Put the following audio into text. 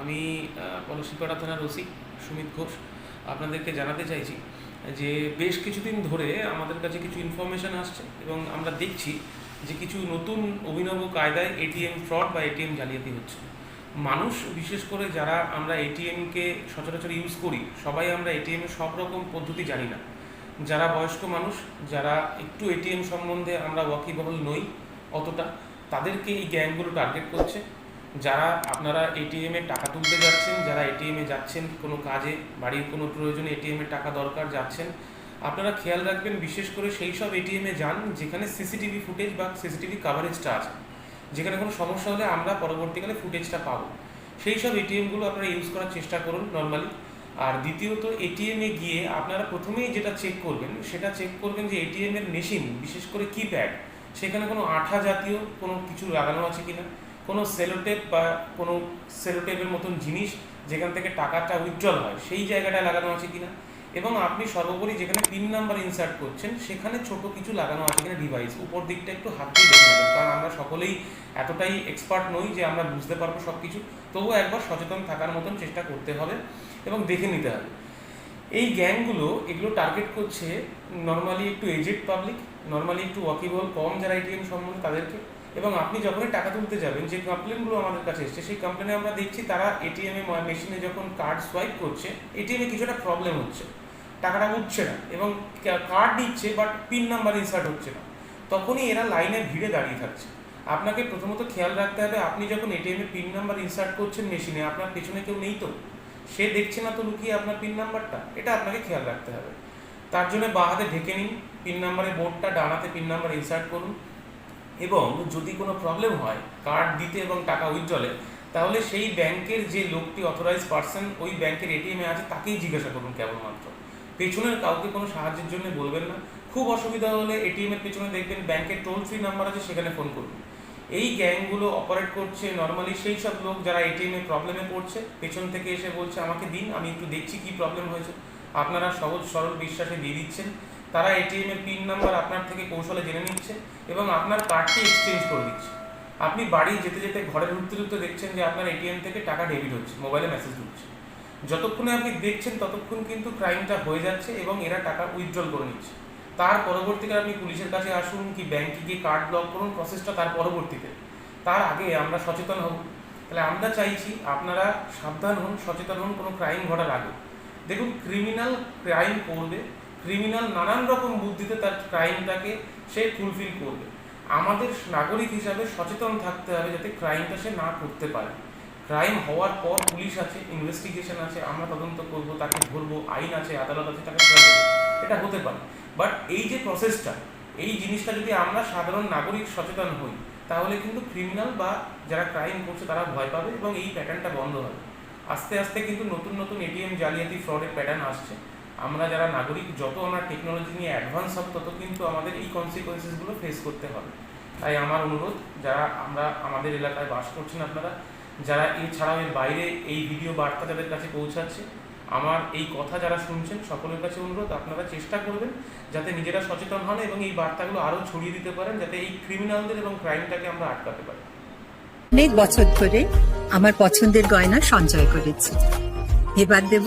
আমি পলসিপাড়া থানার ওসি সুমিত ঘোষ। আপনাদেরকে জানাতে চাইছি যে বেশ কিছুদিন ধরে আমাদের কাছে কিছু ইনফরমেশন আসছে এবং আমরা দেখছি যে কিছু নতুন অভিনব কায়দায় এটিএম ফ্রড বা এটিএম জালিয়াতি হচ্ছে। মানুষ, বিশেষ করে যারা আমরা এটিএমকে সচরাচর ইউজ করি, সবাই আমরা এটিএম সব রকম পদ্ধতি জানি না। যারা বয়স্ক মানুষ, যারা একটু এটিএম সম্বন্ধে আমরা ওয়াকিবহল নই অতটা, তাদেরকে এই গ্যাংগুলো টার্গেট করছে। যারা আপনারা এটিএমে টাকা তুলতে যাচ্ছেন, যারা এটিএমে যাচ্ছেন, কোনো কাজে, বাড়ির কোনো প্রয়োজনে এটিএমে টাকা দরকার যাচ্ছেন, আপনারা খেয়াল রাখবেন বিশেষ করে সেই সব এটিএমে যান যেখানে সিসিটিভি ফুটেজ বা সিসিটিভি কাভারেজটা আছে। যেখানে কোনো সমস্যা হলে আমরা পরবর্তীকালে ফুটেজটা পাবো। সেই সব এটিএমগুলো আপনারা ইউজ করার চেষ্টা করুন নর্মালি আর দ্বিতীয়ত এটিএমে গিয়ে আপনারা প্রথমেই যেটা চেক করবেন, সেটা চেক করবেন যে এটিএমের মেশিন বিশেষ করে কিপ্যাড সেখানে কোনো আঠা জাতীয় কোনো কিছু লাগানো আছে কিনা। কোনো সেলোটেপ বা কোনো সেলোটেপের মতন জিনিস যেখান থেকে টাকাটা উইথড্রল হয়, সেই জায়গাটায় লাগানো আছে কিনা? এবং আপনি সর্বোপরি যেখানে পিন নাম্বার ইনসার্ট করছেন, সেখানে ছোট কিছু লাগানো আছে কিনা ডিভাইস উপর দিকটা একটু হাত দিয়ে দেখে নেবেন, কারণ আমরা সকলেই এতটাই এক্সপার্ট নই যে আমরা বুঝতে পারব সব কিছু তবুও একবার সচেতন থাকার মতন চেষ্টা করতে হবে এবং দেখে নিতে হবে। এই গ্যাংগুলো, এগুলো টার্গেট করছে নর্মালি একটু এজেড পাবলিক নর্মালি একটু ওয়াকিবল কম যারা এটিএম সম্বন্ধে তাদেরকে এবং আপনি যখনই টাকা তুলতে যাবেন, যে কমপ্লেনগুলো আমাদের কাছে এসছে, সেই কমপ্লেনে আমরা দেখছি তারা এটিএম এ মেশিনে যখন কার্ড সোয়াইপ করছে এটিএমে কিছুটা প্রবলেম হচ্ছে। টাকাটা উঠছে না এবং কার্ড দিচ্ছে বাট পিন নাম্বার ইনসার্ট হচ্ছে না। তখনই এরা লাইনে ভিড়ে দাঁড়িয়ে থাকছে। আপনাকে প্রথমত খেয়াল রাখতে হবে, আপনি যখন এটিএম পিন নাম্বার ইনসার্ট করছেন মেশিনে আপনার পেছনে কেউ নেই তো? সে দেখছে না তো লুকিয়ে আপনার পিন নাম্বারটা এটা আপনাকে খেয়াল রাখতে হবে। তার জন্য বাঁ হাতে ঢেকে নিন পিন নাম্বারের বোর্ডটা ডান হাতে পিন নাম্বার ইনসার্ট করুন। এবং যদি কোনো প্রবলেম হয় কার্ড দিতে এবং টাকা উইথড্রলে তাহলে সেই ব্যাংকের যে লোকটি অথরাইজ পার্সন ওই ব্যাংকের এটিএমে আছে, তাকেই জিজ্ঞাসা করুন কেবলমাত্র। পেছনের কাউকে কোনো সাহায্যের জন্য বলবেন না। খুব অসুবিধা হলে এটিএম এর পেছনে দেখবেন ব্যাংকের টোল ফ্রি নাম্বার আছে, সেখানে ফোন করুন। এই গ্যাংগুলো অপারেট করছে নর্মালি সেই সব লোক যারা এটিএম প্রবলেমে পড়ছে, পেছন থেকে এসে বলছে, আমাকে দিন, আমি একটু দেখছি কি প্রবলেম হয়েছে। আপনারা সহজ সরল বিশ্বাসে দিয়ে দিচ্ছেন। তারা এটিএম এর পিন নাম্বার আপনার থেকে কৌশলে জেনে নিচ্ছে এবং আপনার কার্ডটি এক্সচেঞ্জ করে দিচ্ছে। আপনি বাড়ি যেতে যেতে ঘরে ঢুকতে ঢুকতে দেখছেন যে আপনার এটিএম থেকে টাকা ডেবিট হচ্ছে মোবাইলে মেসেজ ঢুকছে। যতক্ষণে আপনি দেখছেন ততক্ষণ কিন্তু ক্রাইমটা হয়ে যাচ্ছে এবং এরা টাকা উইথড্রল করে নিচ্ছে। তার পরবর্তীকালে আপনি পুলিশের কাছে আসুন কি ব্যাংকে গিয়ে কার্ড ব্লক করুন প্রসেসটা তার পরবর্তীতে। তার আগে আমরা সচেতন হব। তাহলে আমরা চাইছি আপনারা সাবধান হন, সচেতন হন, কোনো ক্রাইম ঘটার আগে। দেখুন ক্রিমিনাল ক্রাইম করবে ক্রিমিনাল নানান রকম বুদ্ধিতে তার ক্রাইমটাকে সে ফুলফিল করবে। আমাদের নাগরিক হিসাবে সচেতন থাকতে হবে যাতে ক্রাইমটা সে না করতে পারে। ক্রাইম হওয়ার পর পুলিশ আছে ইনভেস্টিগেশন আছে, আমরা তদন্ত করব, তাকে ধরবো, আইন আছে, আদালত আছে, তাকে এটা হতে পারে। বাট এই যে প্রসেসটা এই জিনিসটা যদি আমরা সাধারণ নাগরিক সচেতন হই, তাহলে কিন্তু ক্রিমিনাল বা যারা ক্রাইম করছে তারা ভয় পাবে এবং এই প্যাটার্নটা বন্ধ হবে। আস্তে আস্তে কিন্তু নতুন নতুন এটিএম জালিয়াতি ফ্রডের প্যাটার্ন আসছে। আমরা যারা নাগরিক, যত আমরা টেকনোলজি নিয়ে অ্যাডভান্স হব, তত কিন্তু আমাদের এই কনসিকোয়েন্সেসগুলো ফেস করতে হবে। তাই আমার অনুরোধ, যারা আমরা আমাদের এলাকায় বাস করছেন আপনারা, যারা এছাড়াও এর বাইরে এই ভিডিও বার্তা যাদের কাছে পৌঁছাচ্ছে, আমার এই কথা যারা শুনছেন, সকলের কাছে অনুরোধ, আপনারা চেষ্টা করবেন যাতে নিজেরা সচেতন হন এবং এই বার্তাগুলো আরও ছড়িয়ে দিতে পারেন, যাতে এই ক্রিমিনালদের এবং ক্রাইমটাকে আমরা আটকাতে পারি। অনেক বছর ধরে আমার পছন্দের গয়না সঞ্চয় করেছি। এবার দেব